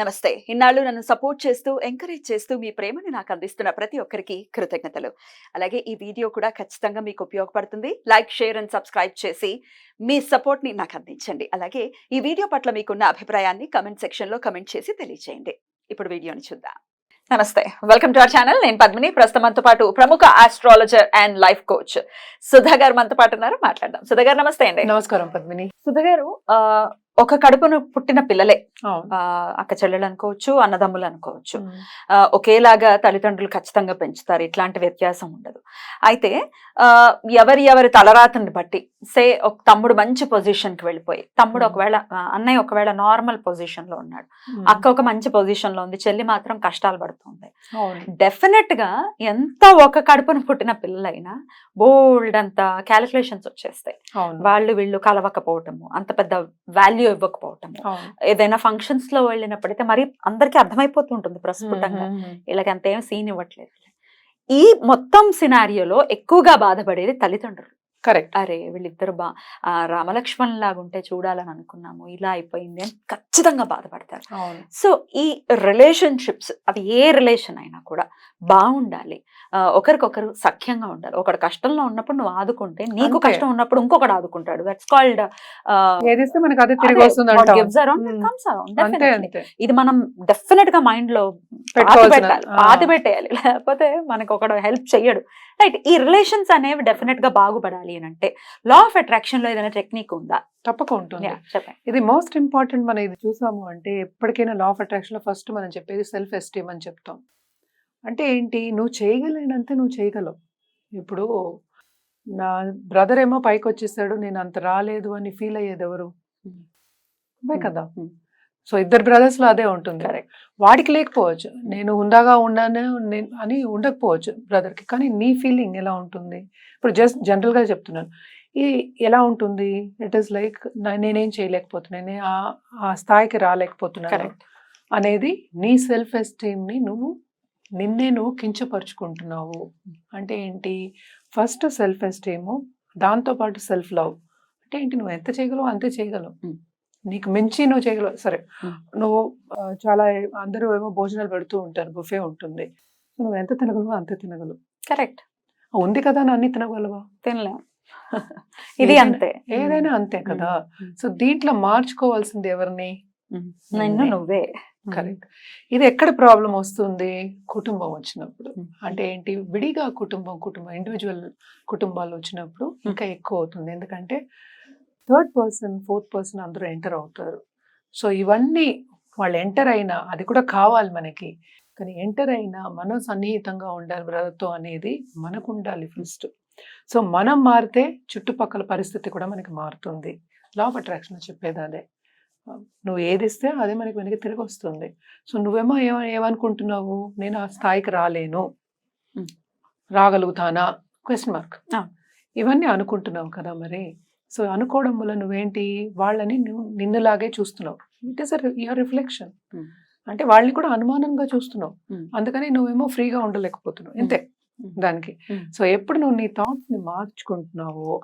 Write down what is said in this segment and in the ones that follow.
నమస్తే. ఇన్నాళ్ళు నన్ను సపోర్ట్ చేస్తూ ఎంకరేజ్ చేస్తూ మీ ప్రేమని నాకు అందిస్తున్న ప్రతి ఒక్కరికి కృతజ్ఞతలు. అలాగే ఈ వీడియో కూడా ఖచ్చితంగా మీకు ఉపయోగపడుతుంది. లైక్ షేర్ అండ్ సబ్స్క్రైబ్ చేసి మీ సపోర్ట్ని నాకు అందించండి. అలాగే ఈ వీడియో పట్ల మీకున్న అభిప్రాయాన్ని కమెంట్ సెక్షన్లో కమెంట్ చేసి తెలియజేయండి ఇప్పుడు వీడియోని చూద్దాం. నమస్తే. Welcome to our channel. నేను పద్మిని. ప్రస్తుతం మనతో పాటు ప్రముఖ astrologer and life coach Sudha గారు మనతో పాటు ఉన్నారు. మాట్లాడదాం. సుధా గారు నమస్తే అండి. నమస్కారం పద్మిని. సుధా గారు ఒక కడుపును పుట్టిన పిల్లలే. అక్క చెల్లెలు అనుకోవచ్చు అన్నదమ్ములు అనుకోవచ్చు. ఒకేలాగా తల్లిదండ్రులు ఖచ్చితంగా పెంచుతారు. ఇట్లాంటి వ్యత్యాసం ఉండదు. అయితే ఎవరి ఎవరి తలరాతని బట్టి సే ఒక తమ్ముడు మంచి పొజిషన్కి వెళ్ళిపోయి తమ్ముడు. ఒకవేళ అన్నయ్య ఒకవేళ నార్మల్ పొజిషన్లో ఉన్నాడు అక్క ఒక మంచి పొజిషన్లో ఉంది చెల్లి మాత్రం కష్టాలు పడుతుంది. అవును. డెఫినెట్గా ఎంత ఒక కడుపున పుట్టిన పిల్లలైనా బోల్డ్ అంత క్యాలిక్యులేషన్స్ వచ్చేస్తాయి. వాళ్ళు వీళ్ళు కలవకపోవటము అంత పెద్ద వాల్యూ ఇవ్వకపోవటము. అవును. ఏదైనా ఫంక్షన్స్లో వెళ్ళినప్పుడైతే మరి అందరికీ అర్థమైపోతుంటుంది ప్రస్ఫుటంగా. వీళ్ళకి అంత ఏం సీన్ ఇవ్వట్లేదు. ఈ మొత్తం సినారియోలో ఎక్కువగా బాధపడేది తల్లిదండ్రులు. కరెక్ట్. అరే వీళ్ళిద్దరు బా రామలక్ష్మణ్ లాగా ఉంటే చూడాలని అనుకున్నాము ఇలా అయిపోయింది అని ఖచ్చితంగా బాధపడతారు. సో ఈ రిలేషన్షిప్స్ అది ఏ రిలేషన్ అయినా కూడా బాగుండాలి. ఒకరికొకరు సఖ్యంగా ఉండాలి. ఒకడు కష్టంలో ఉన్నప్పుడు నువ్వు ఆదుకుంటే నీకు. కష్టం ఉన్నప్పుడు ఇంకొకటి ఆదుకుంటాడు. దట్స్ కాల్డ్ ఇది మనం డెఫినెట్గా మైండ్లో పెట్టాలి. పాతి పెట్టేయాలి లేకపోతే మనకు ఒకడు హెల్ప్ చెయ్యడు. రైట్ ఈ రిలేషన్స్ అనేవి డెఫినెట్గా బాగుపడాలి. అని అంటే లా ఆఫ్ అట్రాక్షన్లో ఏదైనా టెక్నిక్ ఉందా? తప్పక ఉంటుంది. Yeah, చెప్పండి. ఇది మోస్ట్ ఇంపార్టెంట్ మనం ఇది చూసాము అంటే ఎప్పటికైనా లా ఆఫ్ అట్రాక్షన్లో ఫస్ట్ మనం చెప్పేది సెల్ఫ్ ఎస్టీమ్ అని చెప్తాం. అంటే ఏంటి? నువ్వు చేయగలిగినంతే నువ్వు చేయగలవు. ఇప్పుడు నా బ్రదర్ ఏమో పైకి వచ్చేసాడు నేను అంత రాలేదు అని ఫీల్ అయ్యేది ఎవరు? Hmm. అమ్మే కదా. Hmm. సో ఇద్దరు బ్రదర్స్లో అదే ఉంటుంది Correct. వాడికి లేకపోవచ్చు. నేను ఉందాగా ఉన్నాను నేను అని ఉండకపోవచ్చు బ్రదర్కి కానీ నీ ఫీలింగ్ ఎలా ఉంటుంది? ఇప్పుడు జస్ట్ జనరల్గా చెప్తున్నాను. ఈ ఎలా ఉంటుంది? ఇట్ ఈస్ లైక్ నేనేం చేయలేకపోతున్నాను. నేను ఆ- ఆ స్థాయికి రాలేకపోతున్నాను అనేది నీ సెల్ఫ్ ఎస్టీమ్ని నువ్వు నిన్నే నువ్వు కించపరుచుకుంటున్నావు. అంటే ఏంటి? ఫస్ట్ సెల్ఫ్ ఎస్టీము దాంతోపాటు సెల్ఫ్ లవ్ అంటే ఏంటి? నువ్వు ఎంత చేయగలవు అంతే చేయగలవు. Mm. నీకు మించి నువ్వు చేయగలవు సరే. నువ్వు చాలా అందరూ ఏమో భోజనాలు పెడుతూ ఉంటారు బుఫే ఉంటుంది. నువ్వు ఎంత తినగలవో అంతే తినగలవు. కరెక్ట్. ఉంది కదా అని అన్ని తినగలవా? తినలేం. ఇది అంతే. ఏదైనా అంతే కదా. సో దీంట్లో మార్చుకోవాల్సింది ఎవరిని. నిన్ను నువ్వే. కరెక్ట్. ఇది ఎక్కడ ప్రాబ్లం వస్తుంది? కుటుంబం వచ్చినప్పుడు. అంటే ఏంటి? విడిగా కుటుంబం కుటుంబం ఇండివిజువల్ కుటుంబాలు వచ్చినప్పుడు ఇంకా ఎక్కువ అవుతుంది. ఎందుకంటే థర్డ్ పర్సన్ ఫోర్త్ పర్సన్ అందరూ ఎంటర్ అవుతారు. సో ఇవన్నీ వాళ్ళు ఎంటర్ అయినా అది కూడా కావాలి మనకి. కానీ ఎంటర్ అయినా మనం సన్నిహితంగా ఉండాలి బ్రదర్తో అనేది మనకు ఉండాలి ఫస్ట్. సో మనం మారితే చుట్టుపక్కల పరిస్థితి కూడా మనకి మారుతుంది. లా ఆఫ్ అట్రాక్షన్ చెప్పేది అదే. నువ్వు ఏది ఇస్తే అదే మనకి వెనక్కి తిరిగి వస్తుంది. సో నువ్వేమో ఏమ ఏమనుకుంటున్నావు? నేను ఆ స్థాయికి రాలేను. రాగలుగుతానా? Question mark. ఇవన్నీ అనుకుంటున్నావు కదా మరి? సో అనుకోవడం వల్ల నువ్వేంటి? వాళ్ళని నువ్వు నిన్నులాగే చూస్తున్నావు. It is your reflection. అంటే వాళ్ళని కూడా అనుమానంగా చూస్తున్నావు. Mm. అందుకని నువ్వేమో ఫ్రీగా ఉండలేకపోతున్నావు. ఇంతే Mm. దానికి. Mm. సో ఎప్పుడు నువ్వు నీ థాట్స్ని మార్చుకుంటున్నావో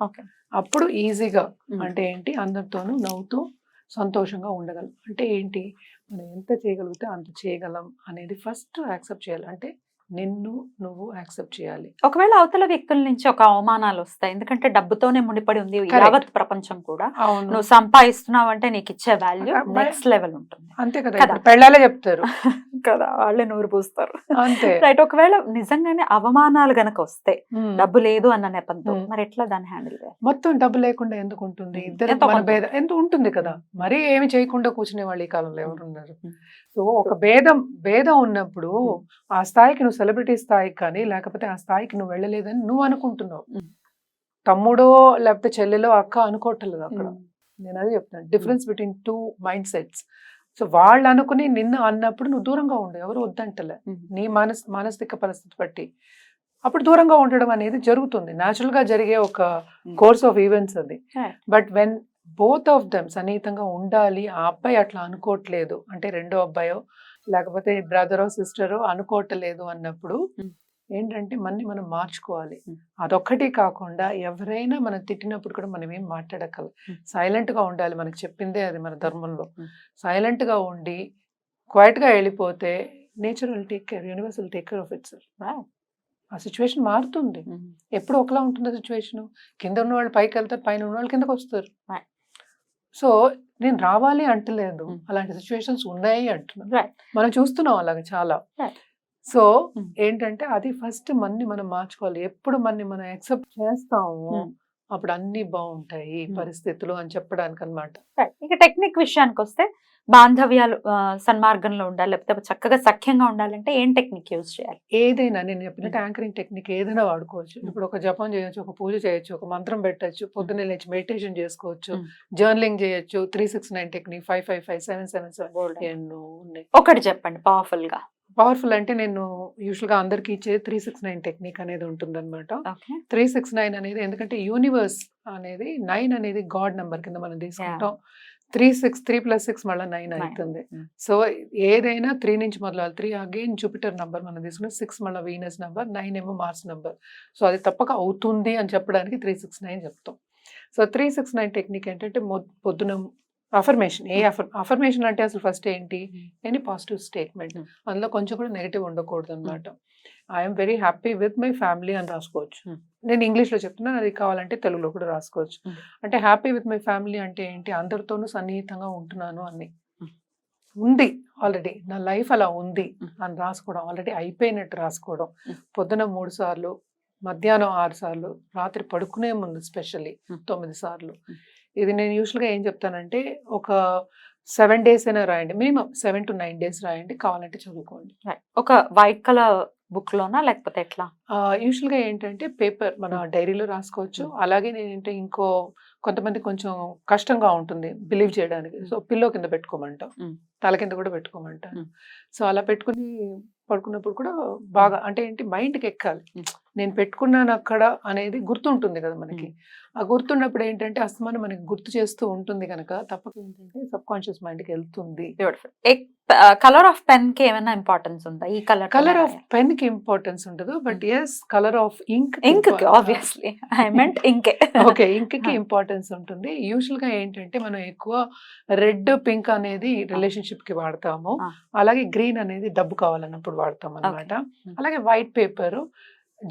అప్పుడు ఈజీగా. అంటే ఏంటి? అందరితోనూ నవ్వుతూ సంతోషంగా ఉండగలం. అంటే ఏంటి? మనం ఎంత చేయగలిగితే అంత చేయగలం అనేది ఫస్ట్ యాక్సెప్ట్ చేయాలి. అంటే నిన్ను నువ్వు యాక్సెప్ట్ చేయాలి. ఒకవేళ అవతల వ్యక్తుల నుంచి ఒక అవమానాలు వస్తాయి ఎందుకంటే డబ్బుతోనే ముడిపడి ఉంది. యావత్ ప్రపంచం కూడా. నువ్వు సంపాదిస్తున్నావు అంటే నీకు ఇచ్చే వాల్యూ నెక్స్ట్ లెవెల్ ఉంటుంది. అంతే కదా పెళ్ళాలే చెప్తారు. కదా వాళ్ళే నోరు పూస్తారు అంతే రైట్ ఒకవేళ నిజంగానే అవమానాలు గనక వస్తే. డబ్బు లేదు అన్న నెపంతో. మరి ఎట్లా దాన్ని హ్యాండిల్ చేయాలి మొత్తం డబ్బు లేకుండా ఎందుకు ఉంటుంది. ఇద్దరు. భేదం ఎంత ఉంటుంది కదా మరీ ఏమి చేయకుండా కూర్చునే వాళ్ళు ఈ కాలంలో ఎవరున్నారు. సో ఒక భేదం భేదం ఉన్నప్పుడు. ఆ స్థాయికి నువ్వు సెలబ్రిటీ స్థాయికి కానీ లేకపోతే ఆ స్థాయికి నువ్వు వెళ్ళలేదని నువ్వు అనుకుంటున్నావు. తమ్ముడో లేకపోతే చెల్లెలో అక్క అనుకోవట్లేదు అక్కడ నేను అదే చెప్తాను difference between two mindsets so వాళ్ళు అనుకుని నిన్ను అన్నప్పుడు నువ్వు దూరంగా ఉండు ఎవరు వద్దంటలే. నీ మానస్ మానసిక పరిస్థితి బట్టి అప్పుడు దూరంగా ఉండడం అనేది జరుగుతుంది న్యాచురల్గా జరిగే ఒక. కోర్స్ ఆఫ్ ఈవెంట్స్ అది. But when both of them సన్నిహితంగా ఉండాలి ఆ అబ్బాయి అట్లా అనుకోవట్లేదు అంటే రెండో అబ్బాయో లేకపోతే బ్రదరో సిస్టరో అనుకోవట్లేదు అన్నప్పుడు. ఏంటంటే మన్ని మనం మార్చుకోవాలి. అదొక్కటి కాకుండా ఎవరైనా మనం తిట్టినప్పుడు కూడా మనం ఏం మాట్లాడగలం Mm. సైలెంట్గా ఉండాలి మనకి చెప్పిందే అది మన ధర్మంలో Mm. సైలెంట్గా ఉండి క్వైట్గా వెళ్ళిపోతే nature will take care universe will take care of it sir Wow. ఆ సిచ్యువేషన్ మారుతుంది ఎప్పుడు ఒకలా ఉంటుంది సిచ్యువేషన్ కింద ఉన్న వాళ్ళు పైకి వెళ్తారు పైన ఉన్న వాళ్ళు కిందకి వస్తారు. సో నేను రావాలి అంటలేదు. అలాంటి సిచ్యువేషన్స్ ఉన్నాయి అంటున్నాను. మనం చూస్తున్నాం అలాగే చాలా. సో. ఏంటంటే అది ఫస్ట్ మన్ని మనం మార్చుకోవాలి ఎప్పుడు మన్ని మనం యాక్సెప్ట్ చేస్తాము. అప్పుడు అన్ని బాగుంటాయి. పరిస్థితులు అని చెప్పడానికి అనమాట. ఇక టెక్నిక్ విషయానికి వస్తే బాంధవ్యాలు సన్మార్గంలో ఉండాలి లేకపోతే చక్కగా సఖ్యంగా ఉండాలంటే ఏం టెక్నిక్ యూజ్ చేయాలి ఏదైనా నేను చెప్పినట్టు యాంకరింగ్ టెక్నిక్ ఏదైనా వాడుకోవచ్చు. ఇప్పుడు ఒక జపం చేయొచ్చు ఒక పూజ చేయొచ్చు ఒక మంత్రం పెట్టచ్చు పొద్దున్నే లేచి మెడిటేషన్ చేసుకోవచ్చు. జర్నలింగ్ చేయొచ్చు three six nine technique five five five seven seven seven ఎన్నో ఉన్నాయి ఒకటి చెప్పండి పవర్ఫుల్గా పవర్ఫుల్ అంటే నేను యూజువల్గా అందరికి ఇచ్చే త్రీ సిక్స్ నైన్ టెక్నిక్ అనేది ఉంటుందన్నమాట. త్రీ సిక్స్ నైన్ అనేది ఎందుకంటే యూనివర్స్ అనేది నైన్ అనేది గాడ్ నెంబర్ కింద మనం తీసుకుంటాం. Three six three plus six మళ్ళీ నైన్. అవుతుంది. సో ఏదైనా త్రీ నుంచి మొదలవాలి త్రీ అగైన్ జూపిటర్ నంబర్ మనం తీసుకున్న సిక్స్ మళ్ళీ వీనస్ నెంబర్ నైన్ ఏమో మార్స్ నెంబర్. సో అది తప్పక అవుతుంది అని చెప్పడానికి త్రీ సిక్స్ నైన్ చెప్తాం. So three six nine technique ఏంటంటే పొద్దున అఫర్మేషన్ ఏ అఫర్ అఫర్మేషన్ అంటే అసలు ఫస్ట్ ఏంటి. Any positive statement. అందులో కొంచెం కూడా నెగిటివ్ ఉండకూడదు అనమాట I'm very happy with my family అని రాసుకోవచ్చు. నేను ఇంగ్లీష్లో చెప్తున్నాను అది కావాలంటే తెలుగులో కూడా రాసుకోవచ్చు. అంటే హ్యాపీ విత్ మై ఫ్యామిలీ అంటే ఏంటి అందరితోనూ సన్నిహితంగా ఉంటున్నాను అని. ఉంది ఆల్రెడీ నా లైఫ్ అలా ఉంది. అని రాసుకోవడం ఆల్రెడీ అయిపోయినట్టు రాసుకోవడం. పొద్దున మూడు సార్లు మధ్యాహ్నం ఆరు సార్లు రాత్రి పడుకునే ముందు స్పెషల్లీ. తొమ్మిది సార్లు. ఇది నేను యూజువల్గా ఏం చెప్తానంటే ఒక సెవెన్ డేస్ అయినా రాయండి. Minimum seven to nine days రాయండి. కావాలంటే చదువుకోండి. ఒక వైట్ కలర్ బుక్ లోనా? లేకపోతే ఎట్లా? యూజువల్గా ఏంటంటే పేపర్ మన డైరీలో రాసుకోవచ్చు. అలాగే నేనంటే ఇంకో కొంతమంది కొంచెం కష్టంగా ఉంటుంది బిలీవ్ చేయడానికి. సో పిల్లో కింద పెట్టుకోమంటాం. తల కింద కూడా పెట్టుకోమంటాం. సో అలా పెట్టుకుని పడుకున్నప్పుడు కూడా బాగా అంటే ఏంటి మైండ్కి ఎక్కాలి. నేను పెట్టుకున్నాను అక్కడ అనేది గుర్తుంటుంది కదా మనకి. ఆ గుర్తున్నప్పుడు ఏంటంటే అస్తమానం మనకి గుర్తు చేస్తూ ఉంటుంది కనుక తప్పక ఏంటంటే సబ్ కాన్షియస్ మైండ్కి వెళ్తుంది. కలర్ ఆఫ్ పెన్కి ఏమైనా ఇంపార్టెన్స్ ఉందా? ఈ కలర్ కలర్ ఆఫ్ పెన్కి ఇంపార్టెన్స్ ఉండదు but yes colour of ink ink obviously I meant ఇంకే ఓకే ఇంక్కి Ah. ఇంపార్టెన్స్ ఉంటుంది. యూజువల్గా ఏంటంటే మనం ఎక్కువ రెడ్ పింక్ అనేది రిలేషన్షిప్కి వాడతాము. Ah. అలాగే గ్రీన్ అనేది డబ్బు కావాలన్నప్పుడు వాడతాం అన్నమాట Mm. అలాగే వైట్ పేపర్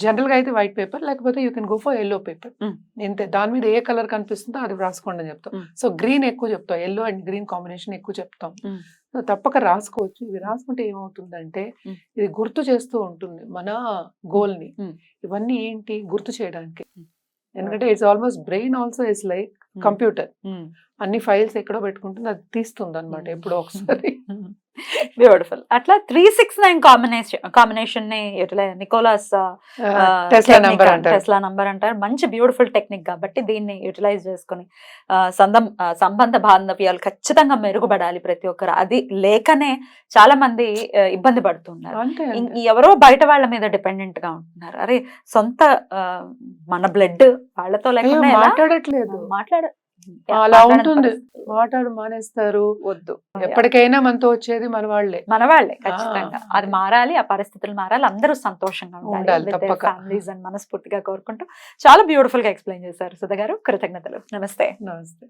జనరల్గా అయితే వైట్ పేపర్ లేకపోతే you can go for yellow paper. ఇంతే దాని మీద ఏ కలర్ కనిపిస్తుందో అది రాసుకోండి అని చెప్తాం. సో గ్రీన్ ఎక్కువ చెప్తాం ఎల్లో అండ్ గ్రీన్ కాంబినేషన్ ఎక్కువ చెప్తాం. సో తప్పక రాసుకోవచ్చు ఇవి రాసుకుంటే ఏమవుతుందంటే. ఇది గుర్తు చేస్తూ ఉంటుంది మన గోల్ని Mm. ఇవన్నీ ఏంటి గుర్తు చేయడానికి. ఎందుకంటే it's almost brain also is like computer అన్ని ఫైల్స్ ఎక్కడో పెట్టుకుంటుంది అది తీస్తుంది అనమాట. ఎప్పుడో ఒకసారి బ్యూటిఫుల్ అట్లా త్రీ సిక్స్ నైన్ కాంబినేషన్ కాంబినేషన్ని నికోలాస్ టెస్లా నెంబర్ అంటారు. టెస్లా నంబర్ అంటారు. మంచి బ్యూటిఫుల్ టెక్నిక్ కాబట్టి దీన్ని యూటిలైజ్ చేసుకొని సందం సంబంధ బాంధవ్యాలు ఖచ్చితంగా మెరుగుపడాలి ప్రతి ఒక్కరు. అది లేకనే చాలా మంది ఇబ్బంది పడుతున్నారు. ఎవరో బయట వాళ్ళ మీద డిపెండెంట్గా ఉంటున్నారు. అరే సొంత మన బ్లడ్ వాళ్ళతో లేకుండా? మాట్లాడట్లేదు. మాట్లాడ అలా ఉంటుంది. మాట్లాడు మానేస్తారు. వద్దు. ఎప్పటికైనా మనతో వచ్చేది మన వాళ్ళే మన వాళ్ళే ఖచ్చితంగా. అది మారాలి ఆ పరిస్థితులు మారాలి అందరూ సంతోషంగా ఉండాలి. ఫ్యామిలీస్ అని మనస్ఫూర్తిగా కోరుకుంటూ చాలా బ్యూటిఫుల్గా ఎక్స్ప్లెయిన్ చేశారు సుధ గారు కృతజ్ఞతలు. నమస్తే. నమస్తే.